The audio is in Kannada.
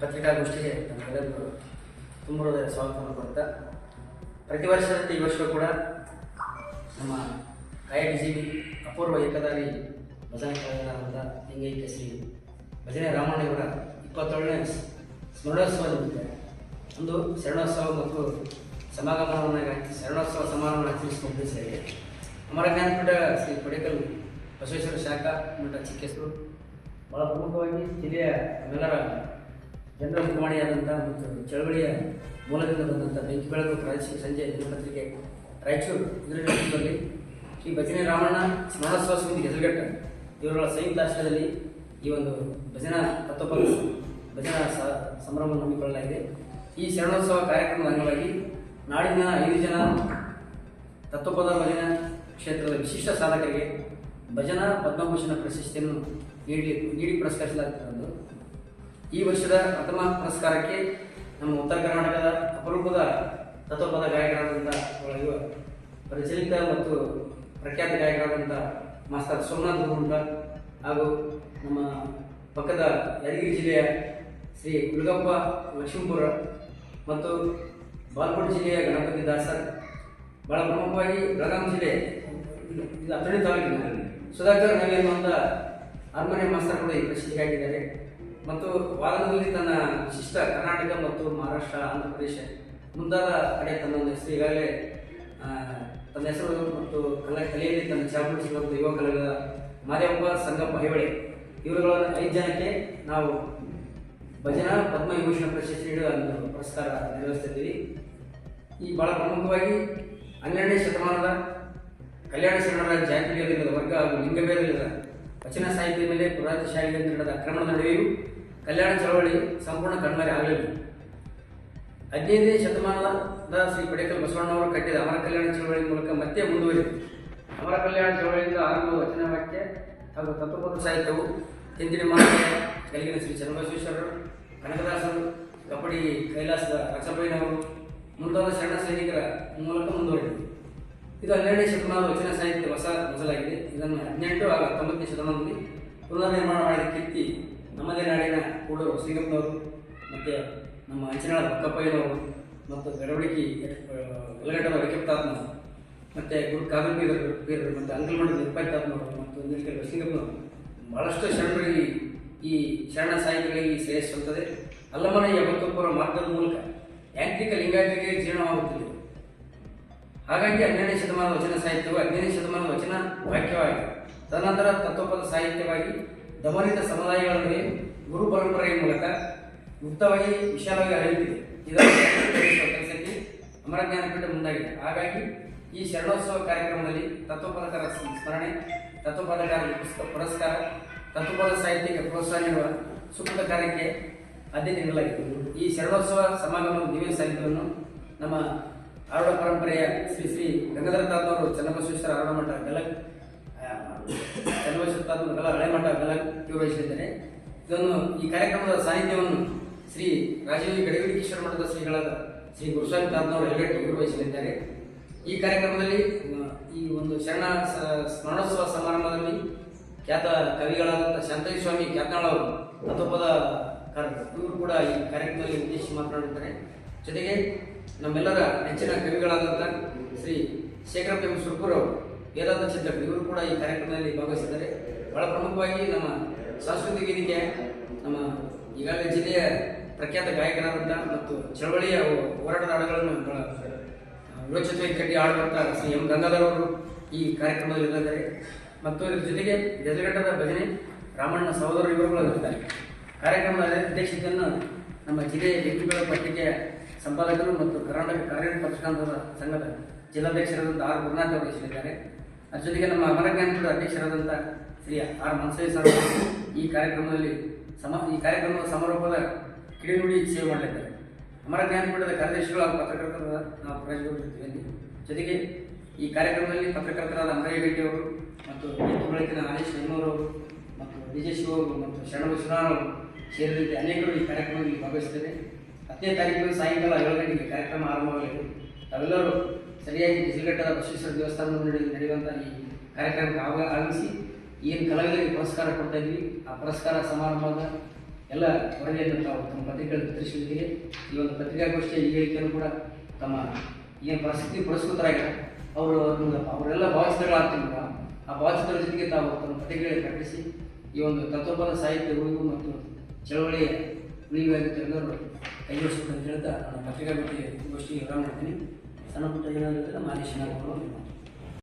ಪತ್ರಿಕಾಗೋಷ್ಠಿಗೆ ನಮ್ಮೆಲ್ಲರಿಗೂ ತುಂಬ ಸ್ವಾಗತವನ್ನು ಕೊಡ್ತಾ ಪ್ರತಿ ವರ್ಷದಂತೆ ಈ ವರ್ಷ ಕೂಡ ನಮ್ಮ ಕಾಯಕಜೀವಿ ಅಪೂರ್ವ ಏಕದಾರಿ ಭಜನೆ ಕಲಾವಿದರಾದಂಥ ಲಿಂಗೈಕ್ಯ ಶ್ರೀ ಭಜನೆ ರಾಮಣ್ಣವರ ಇಪ್ಪತ್ತೇಳನೇ ಸ್ಮರಣೋತ್ಸವ ಒಂದು ಶರಣೋತ್ಸವ ಮತ್ತು ಸಮಾಗಮನವನ್ನು ಶರಣೋತ್ಸವ ಸಮಾರಂಭವನ್ನು ಆಚರಿಸಿಕೊಂಡು ಸೇರಿ. ಅಮರ ಜ್ಞಾನಪೀಠ ಶ್ರೀ ಪಡೆಕಲ್ ಬಸವೇಶ್ವರ ಶಾಖಾ ಮಠ ಚಿಕ್ಕೇಶ್ವರು ಭಾಳ ಪ್ರಮುಖವಾಗಿ ಜಿಲ್ಲೆಯ ನಮ್ಮೆಲ್ಲರ ಜನರ ಮುಖವಾಣಿಯಾದಂಥ ಮತ್ತು ಚಳವಳಿಯ ಮೂಲದಿಂದ ಬಂದಂಥ ಬೆಂಕಿ ಬೆಳಕು ಪ್ರಾದೇಶಿಕ ಸಂಜೆ ದಿನಪತ್ರಿಕೆ ರಾಯಚೂರು. ಇದರ ಶ್ರೀ ಭಜನೆ ರಾಮಣ್ಣ ಸ್ಮರಣೋತ್ಸವ ಸಮಿತಿ ಹೆಸರುಘಟ್ಟ ಇವರುಗಳ ಸಂಯುಕ್ತ ಆಶ್ರಯದಲ್ಲಿ ಈ ಒಂದು ಭಜನಾ ತತ್ವಪದ ಭಜನಾ ಸಂಭ್ರಮವನ್ನು ಹಮ್ಮಿಕೊಳ್ಳಲಾಗಿದೆ. ಈ ಶರಣೋತ್ಸವ ಕಾರ್ಯಕ್ರಮದ ಅಂಗವಾಗಿ ನಾಡಿನ ಐದು ಜನ ತತ್ವಪದ ಭಜನಾ ಕ್ಷೇತ್ರದ ವಿಶಿಷ್ಟ ಸಾಧಕರಿಗೆ ಭಜನಾ ಪದ್ಮಭೂಷಣ ಪ್ರಶಸ್ತಿಯನ್ನು ನೀಡಿ ನೀಡಿ ಪುರಸ್ಕರಿಸಲಾಗುತ್ತದೆ ಈ ವರ್ಷದ ಪ್ರಥಮ ಪುರಸ್ಕಾರಕ್ಕೆ ನಮ್ಮ ಉತ್ತರ ಕರ್ನಾಟಕದ ಅಪರೂಪದ ತತ್ವಪದ ಗಾಯಕರಾದಂಥ ಪ್ರಚಲಿತ ಮತ್ತು ಪ್ರಖ್ಯಾತ ಗಾಯಕರಾದಂಥ ಮಾಸ್ತರ್ ಸೋಮನಾಥ್ ಗುರುಂಟ ಹಾಗೂ ನಮ್ಮ ಪಕ್ಕದ ಯಾದಗಿರಿ ಜಿಲ್ಲೆಯ ಶ್ರೀ ಹುಡುಗಪ್ಪ ಲಕ್ಷ್ಮೀಪುರ ಮತ್ತು ಬಾಲ್ಕೋಟ್ ಜಿಲ್ಲೆಯ ಗಣಪತಿ ದಾಸರ್, ಬಹಳ ಪ್ರಮುಖವಾಗಿ ಬೆಳಗಾಂ ಜಿಲ್ಲೆ, ಇದು ತಾಲೂಕಿನಲ್ಲಿ ಸುಧಾಕರ್ ನವಿ ಅಂತ ಅರ್ಮನೆ ಕೂಡ ಈ ಪ್ರಸಿದ್ಧಿಗೆ ಆಗಿದ್ದಾರೆ ಮತ್ತು ವಾದನದಲ್ಲಿ ತನ್ನ ವಿಶಿಷ್ಟ ಕರ್ನಾಟಕ ಮತ್ತು ಮಹಾರಾಷ್ಟ್ರ, ಆಂಧ್ರ ಪ್ರದೇಶ ಮುಂತಾದ ಕಡೆ ತನ್ನ ಒಂದು ಹೆಸರು ಈಗಾಗಲೇ ತನ್ನ ಹೆಸರು ಮತ್ತು ಕಲೆ, ಕಲೆಯಲ್ಲಿ ತನ್ನ ಚಾಪುಡಿಸಿರುವಂಥ ಯುವ ಕಲಾವಿದ ಮಾದೇವಪ್ಪ ಸಂಗಪ್ಪ ಐಹೊಳೆ ಇವರುಗಳನ್ನು ಐದು ಜನಕ್ಕೆ ನಾವು ಭಜನಾ ಪದ್ಮವಿಭೂಷಣ ಪ್ರಶಸ್ತಿ ನೀಡುವ ಒಂದು ಪುರಸ್ಕಾರ ನಿರ್ವಹಿಸ್ತಿದ್ದೀವಿ ಈ ಬಹಳ ಪ್ರಮುಖವಾಗಿ ಹನ್ನೆರಡನೇ ಶತಮಾನದ ಕಲ್ಯಾಣ ಶರಣರ ಜಾತಿಗಳಿಲ್ಲದ ವರ್ಗ ಹಾಗೂ ಲಿಂಗಭೇದವಿಲ್ಲದ ವಚನ ಸಾಹಿತ್ಯದ ಮೇಲೆ ಪುರಾತ ಶಾಲೆಯಲ್ಲಿ ನಡೆದ ಅಕ್ರಮಣ ನಡುವೆಯೂ ಕಲ್ಯಾಣ ಚಳವಳಿ ಸಂಪೂರ್ಣ ಕಣ್ಮರೆ ಆಗಲಿಲ್ಲ. ಹದಿನೈದನೇ ಶತಮಾನದ ಶ್ರೀ ಪಡೇಕಲ್ ಬಸವಣ್ಣವರು ಕಟ್ಟಿದ ಅಮರ ಕಲ್ಯಾಣ ಚಳವಳಿ ಮೂಲಕ ಮತ್ತೆ ಮುಂದುವರಿತು ಅಮರ ಕಲ್ಯಾಣ ಚಳವಳಿಯಿಂದ ಆರಂಭ ವಚನ ವಾಕ್ಯ ಹಾಗೂ ತತ್ವಪದ ಸಾಹಿತ್ಯವು ಹಿಂದಿನ ಮಾತೆ ಕಲಿಗಿನ ಶ್ರೀ ಚನ್ನಬಸವೇಶ್ವರರು ಕನಕದಾಸರು ಕಬಡ್ಡಿ ಕೈಲಾಸದ ರಸಬೈನವರು ಮುಂತಾದ ಶರಣ ಸೈನಿಕರ ಮೂಲಕ ಮುಂದುವರಿದಿದೆ ಇದು ಹನ್ನೆರಡನೇ ಶತಮಾನದ ವಚನ ಸಾಹಿತ್ಯ ಹೊಸ ಮೊದಲಾಗಿದೆ ಇದನ್ನು ಹದಿನೆಂಟು ಹಾಗೂ ಹತ್ತೊಂಬತ್ತನೇ ಶತಮಾನದಲ್ಲಿ ಪುನರ್ನಿರ್ಮಾಣ ಮಾಡಿದ ಕೀರ್ತಿ ನಮ್ಮದೇ ನಾಡಿನ ಕೂಡೂರು ಸಿಂಗಪ್ಪನವರು ಮತ್ತು ನಮ್ಮ ಅಂಚನಾಳ ಬಕ್ಕಪ್ಪಯ್ಯನವರು ಮತ್ತು ಗಡವಡಿಕಿ ಗಲಗಟ್ಟದ ವೈಕಪ್ತಾತ್ಮರು ಮತ್ತು ಗುರು ಕಾದಂಬಿ ಬೀರರು ಮತ್ತು ಅಂಕಲ್ಮಂಡ ನಿರ್ಪಾಯಿತಾತ್ಮರು ಮತ್ತು ನೀಲಕಲ್ ಸಿಂಗಪ್ಪನವರು ಬಹಳಷ್ಟು ಶರಣರಿಗೆ ಈ ಶರಣ ಸಾಹಿತ್ಯಗಳಿಗೆ ಸೇರಿಸುತ್ತದೆ ಸಲ್ತದೆ ಅಲ್ಲಮನೆಯ ಬದುಕುವ ಮಾರ್ಗದ ಮೂಲಕ ಯಾಂತ್ರಿಕ ಲಿಂಗಾಯತಿಗೆ ಜೀರ್ಣವಾಗುತ್ತಿದೆ. ಹಾಗಾಗಿ ಹನ್ನೆರಡನೇ ಶತಮಾನದ ವಚನ ಸಾಹಿತ್ಯವು ಹದಿನೈದನೇ ಶತಮಾನದ ವಚನ ವಾಕ್ಯವಾಗಿದೆ. ತದನಂತರ ತತ್ವಪದ ಸಾಹಿತ್ಯವಾಗಿ ದಮನಿತ ಸಮುದಾಯಗಳಲ್ಲಿ ಗುರು ಪರಂಪರೆಯ ಮೂಲಕ ಮುಕ್ತವಾಗಿ, ವಿಶಾಲವಾಗಿ ಹರಿಯುತ್ತಿದೆ. ಜಾಗೃತಗೊಳಿಸುವ ಕೆಲಸಕ್ಕೆ ಅಮರ ಜ್ಞಾನಪೀಠ ಮುಂದಾಗಿದೆ. ಹಾಗಾಗಿ ಈ ಶರಣೋತ್ಸವ ಕಾರ್ಯಕ್ರಮದಲ್ಲಿ ತತ್ವಪದಕರ ಸ್ಮರಣೆ ತತ್ವಪದಕಾರ ಪುಸ್ತಕ ಪುರಸ್ಕಾರ, ತತ್ವಪದ ಸಾಹಿತ್ಯಕ್ಕೆ ಪ್ರೋತ್ಸಾಹ ನೀಡುವ ಸೂಕ್ತ ಕಾರ್ಯಕ್ಕೆ ಆದ್ಯತೆ ನೀಡಲಾಗಿದೆ. ಈ ಶರಣೋತ್ಸವ ಸಮಾಗಮ ದಿವ್ಯ ಸಾಹಿತ್ಯವನ್ನು ನಮ್ಮ ಆರುಡ ಪರಂಪರೆಯ ಶ್ರೀ ಶ್ರೀ ಗಂಗಾಧರ ತಾತನವರು ಚನ್ನಬಸವೇಶ್ವರ ಆರುಡ ಮಠ ಗಲಕ್ ಚನ್ನಬಸವೇಶ್ವರ ತಾತನ ಗಲ, ಹಳೆ ಮಠ ಗಲಕ್ ನಿರ್ವಹಿಸಿದ್ದಾರೆ ಇದನ್ನು ಈ ಕಾರ್ಯಕ್ರಮದ ಸಾಹಿತ್ಯವನ್ನು ಶ್ರೀ ರಾಜೀವ್ ಕಿಶೋರ ಮಠದ ಶ್ರೀಗಳಾದ ಶ್ರೀ ಗುರುಸ್ವಾಮಿ ತಾತನವರು ಹೆಗಟ್ಟು ನಿರ್ವಹಿಸಲಿದ್ದಾರೆ ಈ ಕಾರ್ಯಕ್ರಮದಲ್ಲಿ ಈ ಒಂದು ಶರಣ ಸ್ಮರಣೋತ್ಸವ ಸಮಾರಂಭದಲ್ಲಿ ಖ್ಯಾತ ಕವಿಗಳಾದಂಥ ಶಾಂತಯ್ಯ ಸ್ವಾಮಿ ಖ್ಯಾತನಾಳ್ ಅವರು ಅಥವಾ ಕಾರರು ಇವರು ಕೂಡ ಈ ಕಾರ್ಯಕ್ರಮದಲ್ಲಿ ಉದ್ದೇಶಿಸಿ ಮಾತನಾಡುತ್ತಾರೆ ಜೊತೆಗೆ ನಮ್ಮೆಲ್ಲರ ನೆಚ್ಚಿನ ಕವಿಗಳಾದಂಥ ಶ್ರೀ ಶೇಖರಪ್ಪ ಎಂ ಸುರ್ಪುರ್ ಅವರು, ವೇದಾಂತ ಚಿಂತಕರು ಇವರು ಕೂಡ ಈ ಕಾರ್ಯಕ್ರಮದಲ್ಲಿ ಭಾಗವಹಿಸಿದ್ದಾರೆ. ಬಹಳ ಪ್ರಮುಖವಾಗಿ ನಮ್ಮ ಸಾಂಸ್ಕೃತಿಕ ವೇದಿಕೆ, ನಮ್ಮ ಈಗಾಗಲೇ ಜಿಲ್ಲೆಯ ಪ್ರಖ್ಯಾತ ಗಾಯಕರಾದಂಥ ಮತ್ತು ಚಳವಳಿಯ ಹೋರಾಟದ ಹಾಡುಗಳನ್ನು ಬಹಳ ವಿರೋಚಿತವಾಗಿ ಕಟ್ಟಿ ಆಡುವಂಥ ಶ್ರೀ ಎಂ ಗಂಗಾಧರವರು ಈ ಕಾರ್ಯಕ್ರಮದಲ್ಲಿ ಇದ್ದಾರೆ. ಮತ್ತು ಇದರ ಜೊತೆಗೆ ಗಜಘಟ್ಟದ ಭಜನೆ ರಾಮಣ್ಣ ಸಹೋದರ ಇವರುಗಳು ಇರ್ತಾರೆ ಕಾರ್ಯಕ್ರಮದ ಅಧ್ಯಕ್ಷತೆಯನ್ನು ನಮ್ಮ ಜಿಲ್ಲೆಯ ವ್ಯಕ್ತಿಗಳ ಪತ್ರಿಕೆಯ ಸಂಪಾದಕರು ಮತ್ತು ಕರ್ನಾಟಕ ಕಾರ್ಯ ಪತ್ರಕರ್ತರ ಸಂಘದ ಜಿಲ್ಲಾಧ್ಯಕ್ಷರಾದಂಥ ಆರ್ ಗುರುನಾಥ್ ಅವರು ವಹಿಸಲಿದ್ದಾರೆ ಅದ್ರ ಜೊತೆಗೆ ನಮ್ಮ ಅಮರ ಜ್ಞಾನಪೀಠದ ಅಧ್ಯಕ್ಷರಾದಂಥ ಶ್ರೀ ಆರ್ ಮನ್ಸೇ ಸರ್ ಈ ಕಾರ್ಯಕ್ರಮದಲ್ಲಿ ಸಮ, ಈ ಕಾರ್ಯಕ್ರಮದ ಸಮಾರೋಪದ ಕಿಡಿನುಡಿ ಸೇವೆ ಮಾಡಲಿದ್ದಾರೆ. ಅಮರ ಜ್ಞಾನಪೀಠದ ಕಾರ್ಯದರ್ಶಿಗಳು ಹಾಗೂ ಪತ್ರಕರ್ತರಾದ ನಾವು ಪ್ರಯೋಜನ ಜೊತೆಗೆ ಈ ಕಾರ್ಯಕ್ರಮದಲ್ಲಿ ಪತ್ರಕರ್ತರಾದ ಅಮರೇಗಡ್ಡಿ ಅವರು ಮತ್ತು ಬೆಳಕಿನ ಆದೇಶ್ ಹೆಣ್ಣೂರವರು ಮತ್ತು ವಿಜಯ್ ಶಿವ ಅವರು ಮತ್ತು ಶರಣ ವಿಶ್ವನಾಥ್ ಅವರು ಸೇರಿದಂತೆ ಅನೇಕರು ಈ ಕಾರ್ಯಕ್ರಮದಲ್ಲಿ ಭಾಗವಹಿಸಿದ್ದಾರೆ. ಹತ್ತನೇ ತಾರೀಕು ಸಾಯಂಕಾಲ ಏಳು ಗಂಟೆಗೆ ಕಾರ್ಯಕ್ರಮ ಆರಂಭವಾಗಲಿದೆ. ತಾವೆಲ್ಲರೂ ಸರಿಯಾಗಿ ಬಿಸಿಲಘಟ್ಟದ ಬಸವೇಶ್ವರ ದೇವಸ್ಥಾನದಲ್ಲಿ ನಡೆ ನಡೆಯುವಂಥ ಈ ಕಾರ್ಯಕ್ರಮಕ್ಕೆ ಆಗ ಆಗಮಿಸಿ ಏನು ಕಲಾವಿದರಿಗೆ ಪುರಸ್ಕಾರ ಕೊಡ್ತಾ ಇದ್ವಿ. ಆ ಪುರಸ್ಕಾರ ಸಮಾರಂಭದ ಎಲ್ಲ ವರದಿಯನ್ನು ತಾವು ತಮ್ಮ ಪತ್ರಿಕೆಗಳಲ್ಲಿ ಬಿತ್ತರಿಸಿದ್ದೀರಿ ಈ ಒಂದು ಪತ್ರಿಕಾಗೋಷ್ಠಿಯ ಈ ಹೇಳಿಕೆಯನ್ನು ಕೂಡ ತಮ್ಮ ಏನು ಪ್ರಸಿದ್ಧಿ ಪುರಸ್ಕೃತರಾಗಿದ್ದಾರೆ ಅವರು ಅವರೆಲ್ಲ ಭಾವಚಿತ್ರಗಳಾಗ್ತಿದ್ರು ಆ ಭಾವಚಿತ್ರದ ಜೊತೆಗೆ ತಾವು ತಮ್ಮ ಪತ್ರಿಕೆಗಳಿಗೆ ಪ್ರಕಟಿಸಿ ಈ ಒಂದು ತತ್ವಪದ ಸಾಹಿತ್ಯ ಉಳಿವು ಮತ್ತು ಚಳವಳಿಯ ಉಳಿವಾಗಿ ತೆರೆದವರು ಕೈಗೊಳಿಸಬೇಕು ಅಂತ ಹೇಳ್ತಾ ನಾನು ಪತ್ರಿಕಾಗೋಷ್ಠಿ ಗೋಷ್ಠಿಗೆ ವಿರಾಮ ಮಾಡ್ತೀನಿ. ಸಣ್ಣ ಪುಟ್ಟ ಏನಾದರೂ ಮಾದೇಶನಾಗ